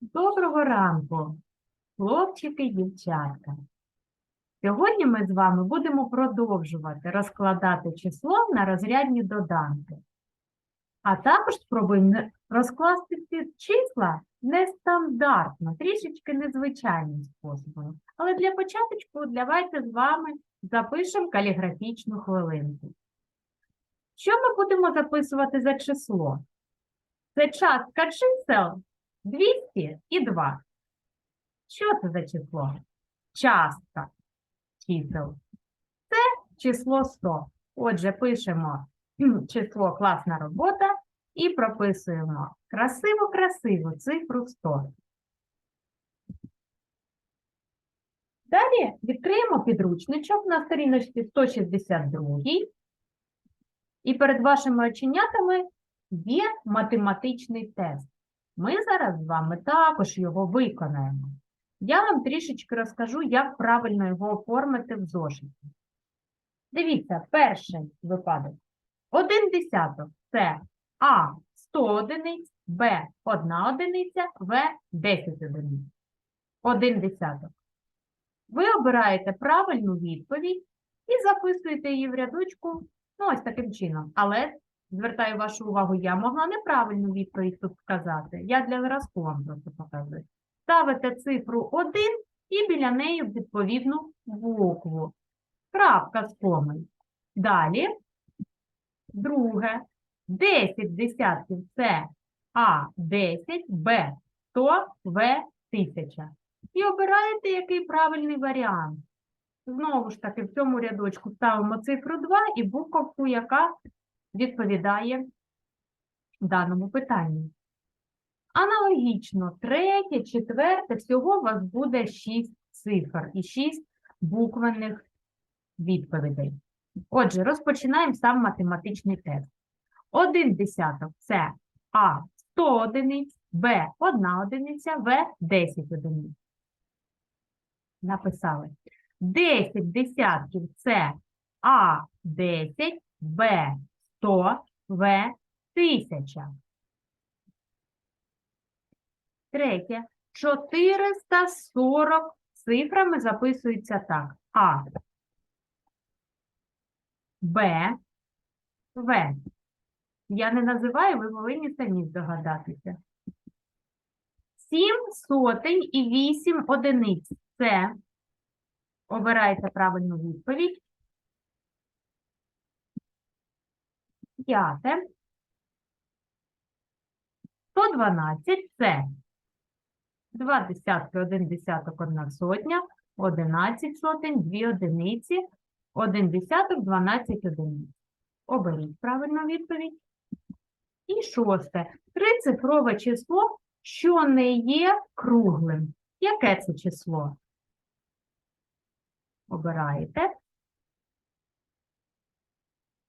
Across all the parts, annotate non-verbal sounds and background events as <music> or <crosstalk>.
Доброго ранку, хлопчики і дівчатка. Сьогодні ми з вами будемо продовжувати розкладати число на розрядні доданки. А також спробуємо розкласти ці числа нестандартно, трішечки незвичайним способом. Але для початку давайте з вами запишемо каліграфічну хвилинку. Що ми будемо записувати за число? Це частка чисел 200 і 2. Що це за число? Частка чисел. Це число 100. Отже, пишемо <clears throat> число класна робота і прописуємо красиву-красиву цифру 100. Далі відкриємо підручничок на сторіночці 162. І перед вашими оченятами є математичний тест. Ми зараз з вами також його виконаємо. Я вам трішечки розкажу, як правильно його оформити в зошиті. Дивіться, перший випадок. Один десяток це А 100 одиниць, Б 1 одиниця, В 10 одиниць. Один десяток. Ви обираєте правильну відповідь і записуєте її в рядочку, ну, ось таким чином. Але звертаю вашу увагу, я могла неправильну відповідь тут сказати. Я для вам просто показую. Ставите цифру 1 і біля неї відповідну букву. Крапка з комою. Далі, друге, 10 десятків це А10, Б100, В1000. І обираєте, який правильний варіант. Знову ж таки, в цьому рядочку ставимо цифру 2 і буковку, яка відповідає даному питанню. Аналогічно, третє, четверте, всього у вас буде 6 цифр і 6 буквених відповідей. Отже, розпочинаємо сам математичний тест. Один десяток це А 100 одиниць, Б 1 одиниця, В 10 одиниць. Написали. 10 десятків це А 10, Б 100, В 1000. Третє. 440 цифрами записується так. А. Б. В. Я не називаю, ви повинні самі здогадатися. 7 сотень і 8 одиниць. Це. Обирайте правильну відповідь. П'яте. 112 це 2 десятки, 1 десяток, 1 сотня, 11 сотень, 2 одиниці, 1 десяток, 12 одиниць. Оберіть правильну відповідь. І шосте. Трицифрове число, що не є круглим. Яке це число? Обираєте.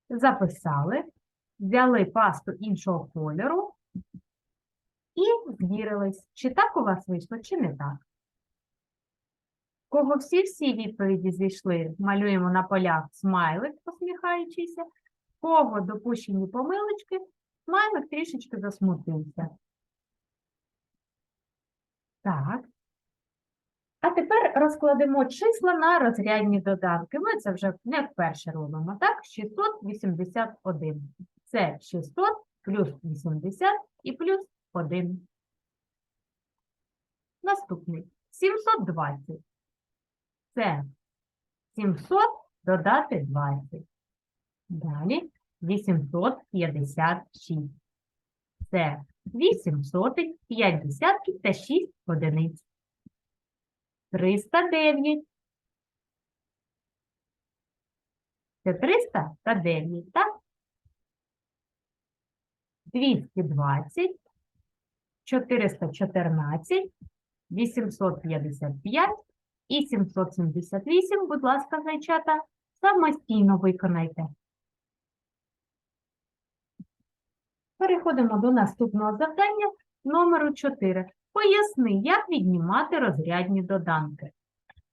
Записали. Взяли пасту іншого кольору і звірились, чи так у вас вийшло, чи не так. Кого всі-всі відповіді зійшли, малюємо на полях смайлик, посміхаючися. Кого допущені помилочки, смайлик трішечки засмутився. Так. А тепер розкладемо числа на розрядні доданки. Ми це вже не вперше робимо, так? 681. Це 600 плюс 80 і плюс 1. Наступний 720. Це 700 додати 20. Далі 856. Це 8 сотих, 5 десятків та 6 одиниць. 309. Це 300 та 9, так? 220, 414, 855 і 778, будь ласка, зайчата, самостійно виконайте. Переходимо до наступного завдання номеру 4. Поясни, як віднімати розрядні доданки.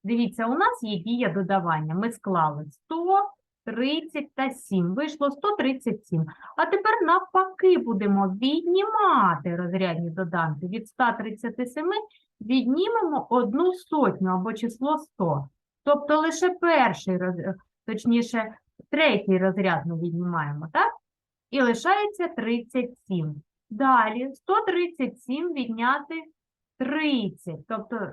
Дивіться, у нас є дія додавання. Ми склали 100 30 та 7. Вийшло 137. А тепер навпаки будемо віднімати розрядні доданки. Від 137 віднімемо одну сотню або число 100. Тобто лише перший розряд, точніше, третій розряд ми віднімаємо, так? І лишається 37. Далі 137 відняти 30. Тобто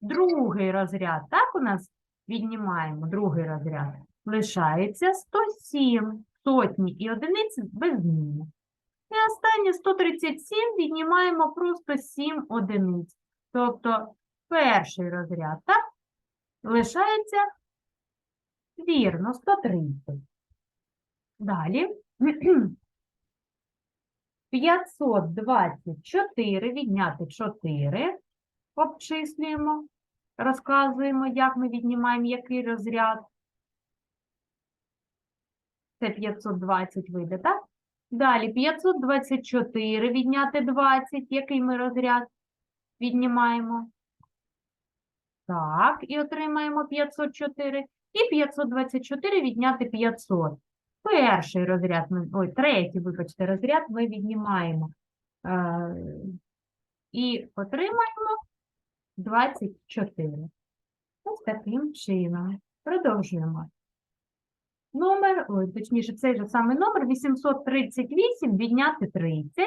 другий розряд, так у нас віднімаємо другий розряд. Лишається 107 сотні і одиниці без зміни. І останнє 137 віднімаємо просто 7 одиниць. Тобто перший розряд, так? Лишається вірно 130. Далі <clears throat> 524 відняти 4. Обчислюємо, розказуємо, як ми віднімаємо який розряд. Це 520 вийде, так? Далі 524 відняти 20, який ми розряд віднімаємо. Так, і отримаємо 504. І 524 відняти 500. Перший розряд, ой, третій, вибачте, розряд ми віднімаємо. Е, і отримаємо 24. Ось таким чином. Продовжуємо. Номер, ой, точніше, цей же самий номер 838 відняти 30.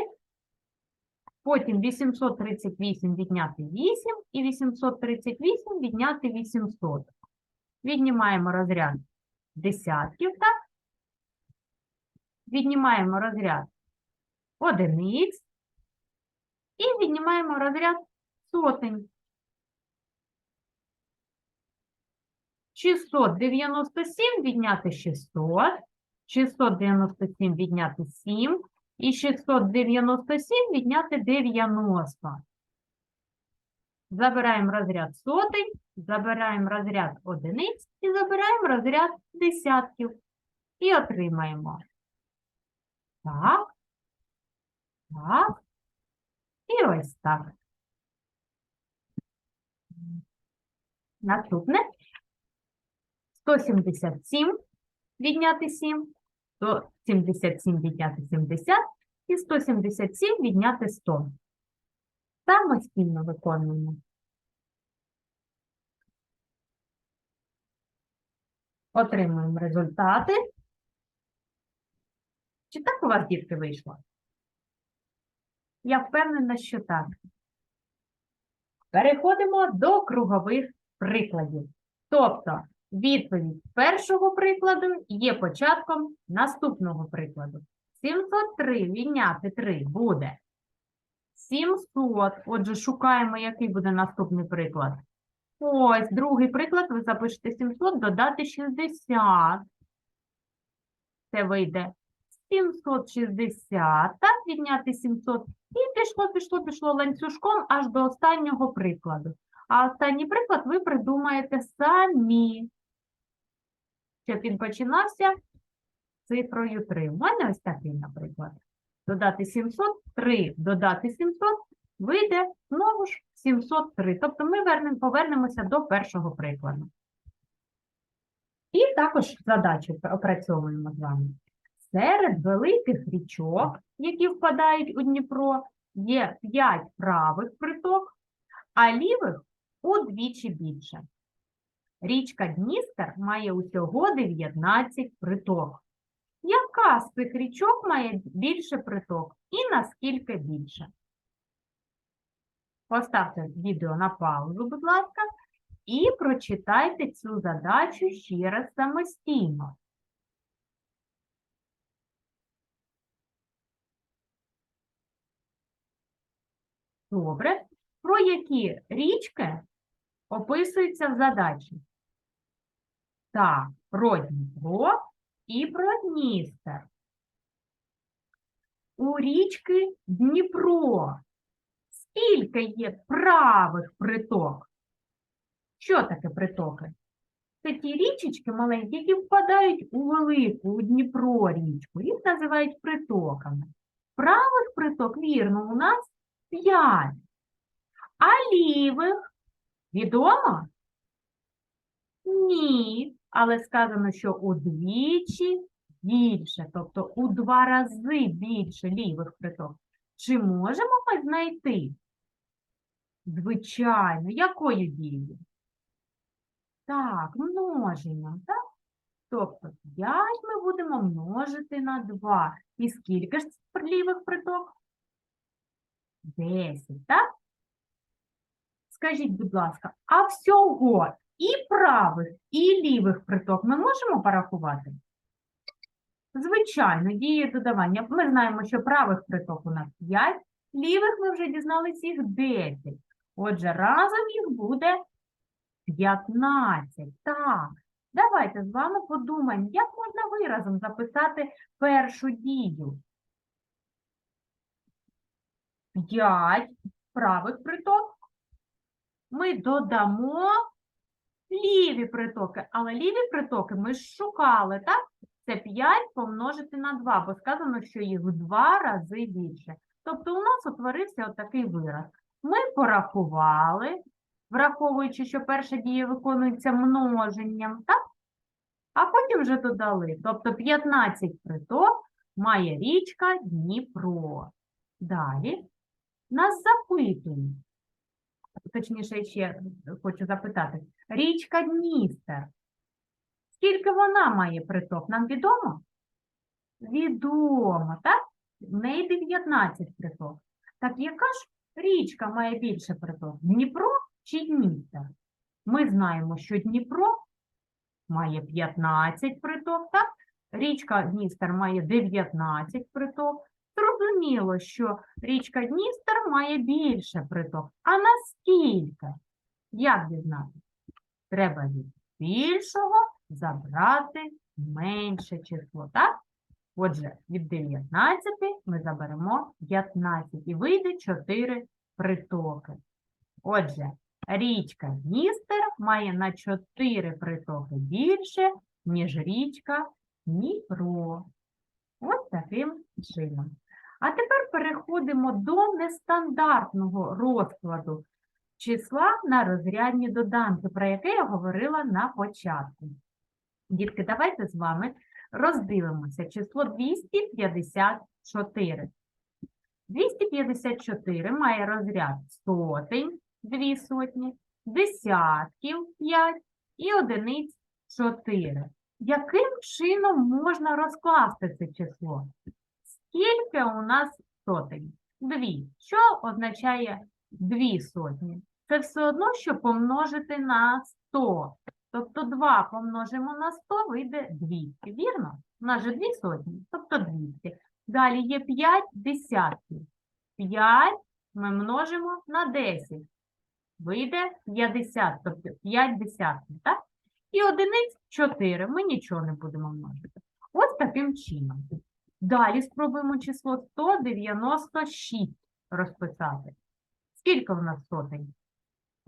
Потім 838 відняти 8 і 838 відняти 800. Віднімаємо розряд десятків, так? Віднімаємо розряд одиниць і віднімаємо розряд сотень. 697 відняти 600, 697 відняти 7 і 697 відняти 90. Забираємо розряд сотень, забираємо розряд одиниць і забираємо розряд десятків. І отримаємо. Так. Так. І ось так. Наступне. 177 відняти 7, 177 відняти 70 і 177 відняти 100. Самостійно виконуємо. Отримуємо результати. Чи так у вас, дітки, вийшло? Я впевнена, що так. Переходимо до кругових прикладів. Тобто, відповідь першого прикладу є початком наступного прикладу. 703 відняти 3 буде 700. Отже, шукаємо, який буде наступний приклад. Ось, другий приклад, ви запишете 700, додати 60. Це вийде 760, так, відняти 700. І пішло, пішло, пішло ланцюжком аж до останнього прикладу. А останній приклад ви придумаєте самі, щоб він починався цифрою 3. У мене ось такий, наприклад. Додати 700, 3 додати 700, вийде знову ж 703. Тобто ми вернем, повернемося до першого прикладу. І також задачу опрацьовуємо з вами. Серед великих річок, які впадають у Дніпро, є 5 правих приток, а лівих удвічі більше. Річка Дністер має усього 19 приток. Яка з цих річок має більше приток і наскільки більше? Поставте відео на паузу, будь ласка, і прочитайте цю задачу ще раз самостійно. Добре. Про які річки описуються в задачі? Так, про Дніпро і про Дністер. У річки Дніпро скільки є правих приток? Що таке притоки? Це ті річечки маленькі, які впадають у велику, у Дніпро річку. Їх називають притоками. Правих приток, вірно, у нас 5. А лівих відомо? Ні. Але сказано, що удвічі більше, тобто у два рази більше лівих приток. Чи можемо ми знайти? Звичайно, якою дією? Так, множенням, так? Тобто 5 ми будемо множити на 2. І скільки ж лівих приток? 10, так? Скажіть, будь ласка, а всього і правих, і лівих приток ми можемо порахувати? Звичайно, діє додавання. Ми знаємо, що правих приток у нас 5, лівих ми вже дізналися їх 10. Отже, разом їх буде 15. Так, давайте з вами подумаємо, як можна виразом записати першу дію. 5 правих приток. Ми додамо ліві притоки, але ліві притоки ми ж шукали, так? Це 5 помножити на 2, бо сказано, що їх в 2 рази більше. Тобто у нас утворився отакий вираз. Ми порахували, враховуючи, що перша дія виконується множенням, так? А потім вже додали. Тобто 15 приток має річка Дніпро. Далі нас запитують. Точніше, ще хочу запитати. Річка Дністер. Скільки вона має приток, нам відомо? Відомо, так? В неї 19 приток. Так яка ж річка має більше приток? Дніпро чи Дністер? Ми знаємо, що Дніпро має 15 приток, так? Річка Дністер має 19 приток. Зрозуміло, що річка Дністер має більше приток. А наскільки? Як дізнатися? Треба від більшого забрати менше число, так? Отже, від 19 ми заберемо 15 і вийде 4 притоки. Отже, річка Дністер має на 4 притоки більше, ніж річка Дніпро. Ось таким чином. А тепер переходимо до нестандартного розкладу числа на розрядні доданки, про яке я говорила на початку. Дітки, давайте з вами роздивимося число 254. 254 має розряд сотень, 2 сотні, десятків 5 і одиниць 4. Яким чином можна розкласти це число? Скільки у нас сотень? Дві. Що означає дві сотні? Це все одно, що помножити на 100. Тобто 2 помножимо на 100, вийде 200. Вірно? У нас же 2 сотні, тобто 200. Далі є 5 десятків. 5 ми множимо на 10. Вийде 50, тобто 5 десятків, так? І одиниць 4. Ми нічого не будемо множити. Ось таким чином. Далі спробуємо число 196 розписати. Скільки в нас сотень?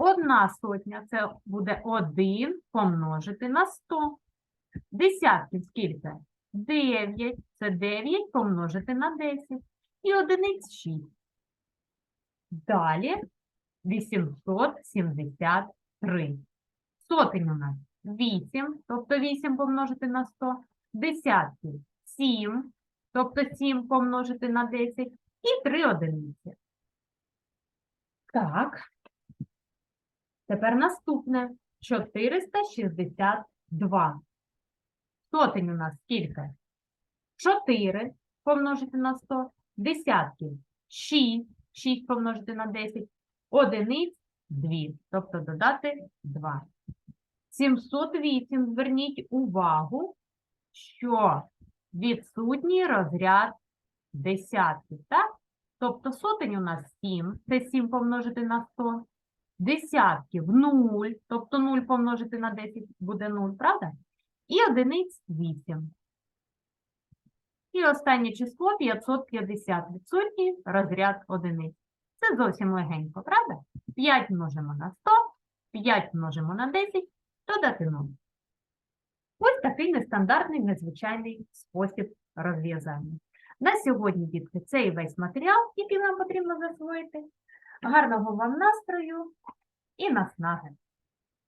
Одна сотня це буде 1 помножити на 100. Десятків скільки? 9. Це 9 помножити на 10. І одиниць 6. Далі 873. Сотень у нас 8, тобто 8 помножити на 100. Десятків 7, тобто 7 помножити на 10. І 3 одиниці. Так. Тепер наступне 462. Сотень у нас скільки? 4 помножити на 100, десятків 6, 6 помножити на 10, одиниць 2, тобто додати 2. 708, зверніть увагу, що відсутній розряд десятків, так? Тобто сотень у нас 7, це 7 помножити на 100. Десятків 0, тобто 0 помножити на 10 буде 0, правда? І одиниць 8. І останнє число 550. Відсутній розряд одиниць. Це зовсім легенько, правда? 5 множимо на 100, 5 множимо на 10, додати 0. Ось такий нестандартний, незвичайний спосіб розв'язання. На сьогодні, дітки, це і весь матеріал, який нам потрібно засвоїти. Гарного вам настрою і наснаги!